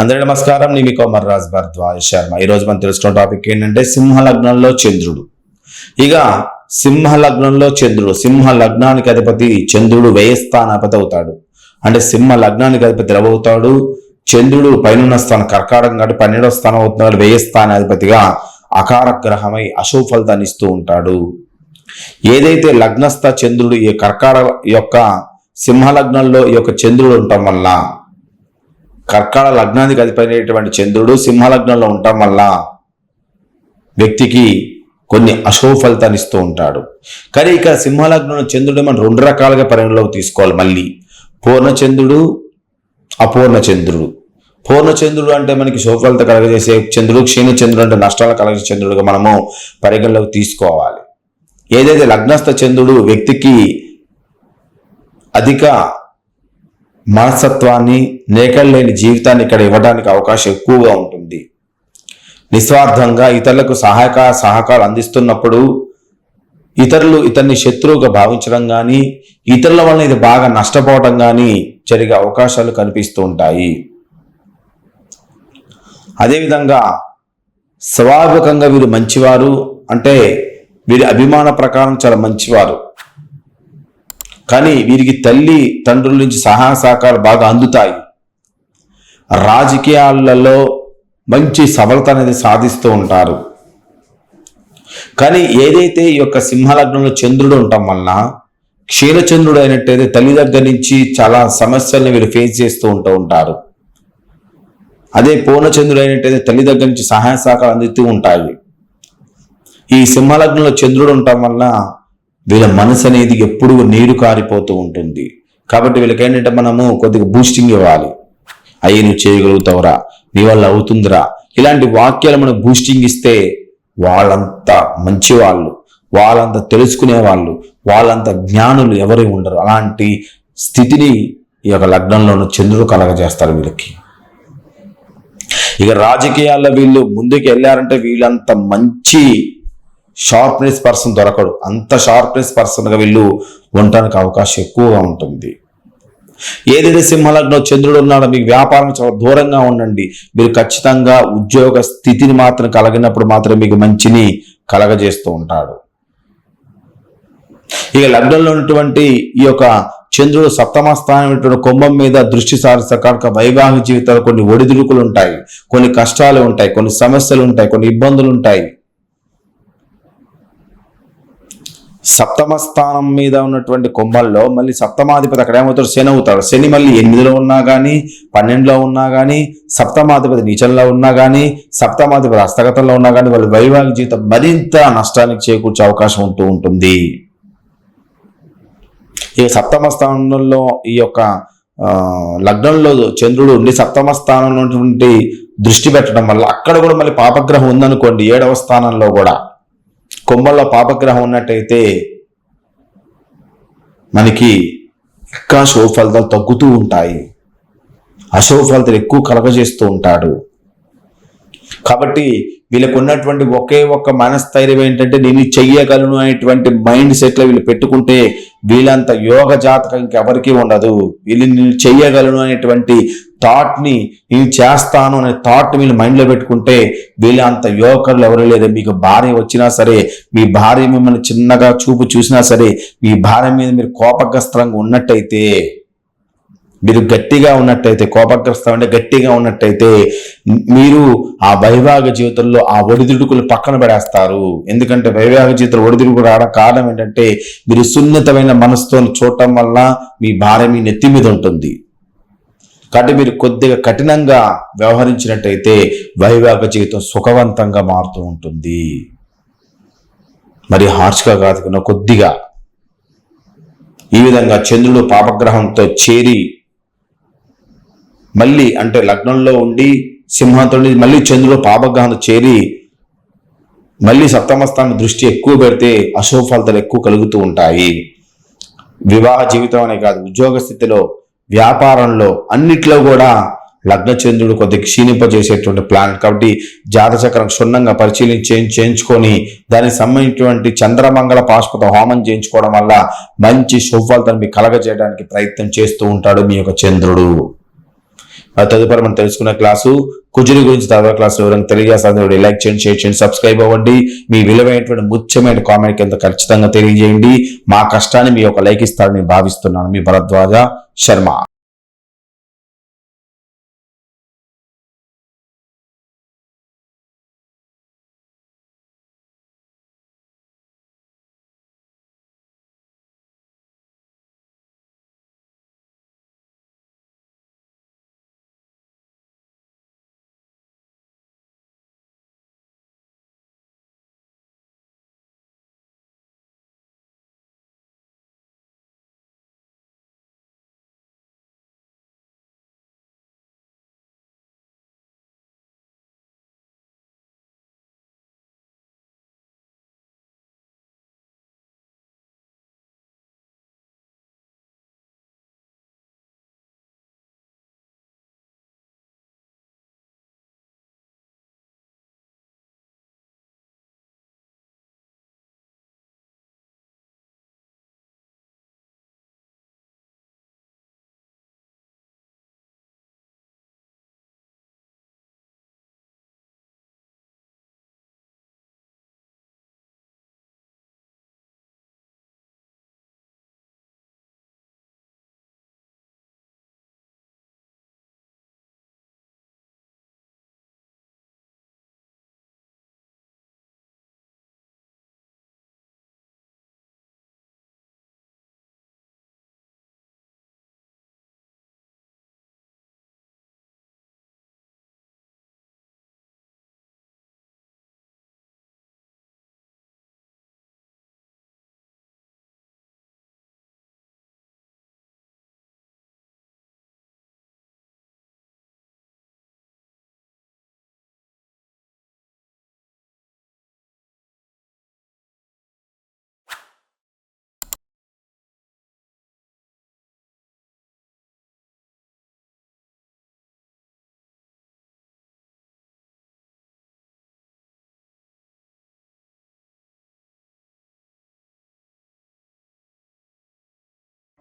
అందరి నమస్కారం. నేను మీ కోమర్ రాజ్ భరద్వాజ్ శర్మ. ఈ రోజు మనం తెలుసుకున్న టాపిక్ ఏంటంటే సింహ లగ్నంలో చంద్రుడు. ఇక సింహ లగ్నంలో చంద్రుడు సింహ లగ్నానికి అధిపతి చంద్రుడు వ్యయస్థానాధిపతి అవుతాడు. అంటే సింహ లగ్నానికి అధిపతి రవవుతాడు చంద్రుడు పైన స్థానం కర్కాటకం కాబట్టి పన్నెండవ స్థానం అవుతున్నాడు. వ్యయస్థానాధిపతిగా అకార గ్రహమై అశుభ ఫలితాన్ని ఇస్తూ ఉంటాడు. ఏదైతే లగ్నస్థ చంద్రుడు ఈ కర్కాట యొక్క సింహ లగ్నంలో ఈ యొక్క చంద్రుడు ఉండటం వల్ల కర్కాడ లగ్నానికి అధిపతినటువంటి చంద్రుడు సింహ లగ్నంలో ఉండటం వల్ల వ్యక్తికి కొన్ని అశుభ ఫలితాన్ని ఇస్తూ ఉంటాడు. కానీ ఇక సింహలగ్నం చంద్రుడు మనం రెండు రకాలుగా పరిగణలోకి తీసుకోవాలి మళ్ళీ. పూర్ణచంద్రుడు అపూర్ణచంద్రుడు అపూర్ణ చంద్రుడు. అంటే మనకి శుభఫలిత కలగజేసే చంద్రుడు క్షీణ చంద్రుడు అంటే నష్టాలు కలగజేసే చంద్రుడుగా మనము పరిగణలోకి తీసుకోవాలి. ఏదైతే లగ్నస్థ చంద్రుడు వ్యక్తికి అధిక మనస్తత్వాన్ని లేని జీవితాన్ని ఇక్కడ ఇవ్వడానికి అవకాశం ఎక్కువగా ఉంటుంది. నిస్వార్థంగా ఇతరులకు సహాయక సహకారాలు అందిస్తున్నప్పుడు ఇతరులు ఇతన్ని శత్రువుగా భావించడం కానీ ఇతరుల వలన ఇది బాగా నష్టపోవడం కానీ జరిగే అవకాశాలు కనిపిస్తూ ఉంటాయి. అదేవిధంగా స్వాభావికంగా వీరు మంచివారు అంటే వీరి అభిమాన ప్రకారం చాలా మంచివారు. కానీ వీరికి తల్లి తండ్రుల నుంచి సహాయ సహకారాలు బాగా అందుతాయి. రాజకీయాలలో మంచి సఫలత అనేది సాధిస్తూ ఉంటారు. కానీ ఏదైతే ఈ యొక్క సింహలగ్నంలో చంద్రుడు ఉండటం వలన క్షీణచంద్రుడు అయినట్టయితే తల్లి దగ్గర నుంచి చాలా సమస్యలను వీరు ఫేస్ చేస్తూ ఉంటూ ఉంటారు. అదే పూర్ణచంద్రుడు అయినట్టయితే తల్లి దగ్గర నుంచి సహాయ సహకారం అందుతూ ఉంటాయి. ఈ సింహలగ్నంలో చంద్రుడు ఉండటం వల్ల వీళ్ళ మనసు అనేది ఎప్పుడు నీరు కారిపోతూ ఉంటుంది. కాబట్టి వీళ్ళకి ఏంటంటే మనము కొద్దిగా బూస్టింగ్ ఇవ్వాలి. అయ్యి నువ్వు చేయగలుగుతావురా. నీ వల్ల అవుతుందిరా. ఇలాంటి వాక్యాలు మనకు బూస్టింగ్ ఇస్తే వాళ్ళంతా మంచి వాళ్ళు వాళ్ళంతా తెలుసుకునే వాళ్ళు వాళ్ళంత జ్ఞానులు ఎవరు ఉండరు. అలాంటి స్థితిని ఈ యొక్క లగ్నంలోనూ చంద్రుడు కలగజేస్తారు వీళ్ళకి. ఇక రాజకీయాల్లో వీళ్ళు ముందుకు వెళ్ళారంటే వీళ్ళంత మంచి షార్ప్నెస్ పర్సన్ దొరకడు. అంత షార్ప్నెస్ పర్సన్గా వీళ్ళు ఉండటానికి అవకాశం ఎక్కువగా ఉంటుంది. ఏదైతే సింహలగ్నం చంద్రుడు ఉన్నాడో మీకు వ్యాపారం చాలా దూరంగా ఉండండి. మీరు ఖచ్చితంగా ఉద్యోగ స్థితిని మాత్రం కలిగినప్పుడు మాత్రం మీకు మంచిని కలగజేస్తూ ఉంటాడు. ఇక లగ్నంలో ఉన్నటువంటి ఈ యొక్క చంద్రుడు సప్తమ స్థానం కుంభం మీద దృష్టి సారిస్తే కనుక వైవాహిక జీవితాలు కొన్ని ఒడిదుడుకులు ఉంటాయి కొన్ని కష్టాలు ఉంటాయి కొన్ని సమస్యలు ఉంటాయి కొన్ని ఇబ్బందులు ఉంటాయి. సప్తమ స్థానం మీద ఉన్నటువంటి కుంభంలో మళ్ళీ సప్తమాధిపతి అక్కడ ఏమవుతాడు? శని అవుతాడు. శని మళ్ళీ ఎనిమిదిలో ఉన్నా కానీ పన్నెండులో ఉన్నా కానీ సప్తమాధిపతి నీచంలో ఉన్నా కానీ సప్తమాధిపతి హస్తగతంలో ఉన్నా కానీ వాళ్ళ వైవాహిక జీవితం మరింత నష్టానికి చేకూర్చే అవకాశం ఉంటూ ఉంటుంది. ఈ సప్తమ స్థానంలో ఈ యొక్క లగ్నంలో చంద్రుడు ఉండి సప్తమ స్థానంలో ఉన్నటువంటి దృష్టి పెట్టడం వల్ల అక్కడ కూడా మళ్ళీ పాపగ్రహం ఉందనుకోండి ఏడవ స్థానంలో కూడా. కొమ్మల్లో పాపగ్రహం ఉన్నట్టయితే మనకి ఇంకా శుభ ఫలితాలు తగ్గుతూ ఉంటాయి. అశుభ ఫలితాలు ఎక్కువ కలగజేస్తూ ఉంటాడు. కాబట్టి వీళ్ళకు ఉన్నటువంటి ఒకే ఒక్క మనస్థైర్యం ఏంటంటే నేను చెయ్యగలను అనేటువంటి మైండ్ సెట్లో వీళ్ళు పెట్టుకుంటే వీళ్ళంత యోగ జాతకం ఇంకెవరికీ ఉండదు. వీళ్ళు నేను చెయ్యగలను అనేటువంటి థాట్ని నేను చేస్తాను అనే థాట్ వీళ్ళు మైండ్లో పెట్టుకుంటే వీళ్ళ అంత యువకులు ఎవరు లేదు మీకు భార్య వచ్చినా సరే మీ భార్య మిమ్మల్ని చిన్నగా చూపు చూసినా సరే మీ భార్య మీద మీరు కోపగ్రస్తంగా ఉన్నట్టయితే మీరు గట్టిగా ఉన్నట్టయితే కోపగ్రస్తం అంటే గట్టిగా ఉన్నట్టయితే మీరు ఆ వైవాహిక జీవితంలో ఆ ఒడిదుడుకులు పక్కన పడేస్తారు. ఎందుకంటే వైవాహిక జీవితంలో ఒడిదుడుకు రావడం కారణం ఏంటంటే మీరు సున్నితమైన మనసుతో చూడటం వల్ల మీ భార్య మీ నెత్తి మీద ఉంటుంది. కాబట్టి మీరు కొద్దిగా కఠినంగా వ్యవహరించినట్టయితే వైవాహిక జీవితం సుఖవంతంగా మారుతూ ఉంటుంది. మరి హార్ష్గా కాదుకున్న కొద్దిగా ఈ విధంగా చంద్రుడు పాపగ్రహంతో చేరి మళ్ళీ అంటే లగ్నంలో ఉండి సింహంతో మళ్ళీ చంద్రుడు పాపగ్రహంతో చేరి మళ్ళీ సప్తమస్థానం దృష్టి ఎక్కువ పెడితే అశుభ ఫలితాలు ఎక్కువ కలుగుతూ ఉంటాయి. వివాహ జీవితం అనే కాదు ఉద్యోగ స్థితిలో వ్యాపారంలో అన్నిట్లో కూడా లగ్నచంద్రుడు కొద్ది క్షీణింపజేసేటువంటి ప్లాన్ కాబట్టి జాతచక్రం క్షుణ్ణంగా పరిశీలించి చేయించుకొని దానికి సంబంధించినటువంటి చంద్రమంగళ పాశుపత హోమం చేయించుకోవడం వల్ల మంచి శుభ మీకు కలగజేయడానికి ప్రయత్నం చేస్తూ ఉంటాడు మీ యొక్క చంద్రుడు. తదుపరి మనం తెలుసుకున్న క్లాసు కుజుని గురించి తర్వాత క్లాస్ వివరంగా తెలియజేస్తాను లైక్ చేయండి షేర్ చేయండి సబ్స్క్రైబ్ అవ్వండి. మీ విలువైనటువంటి ముఖ్యమైన కామెంట్ కింద ఖచ్చితంగా తెలియజేయండి. మా కష్టాన్ని మీ యొక్క లైక్ ఇస్తారని భావిస్తున్నాను. మీ భరద్వాజ శర్మ.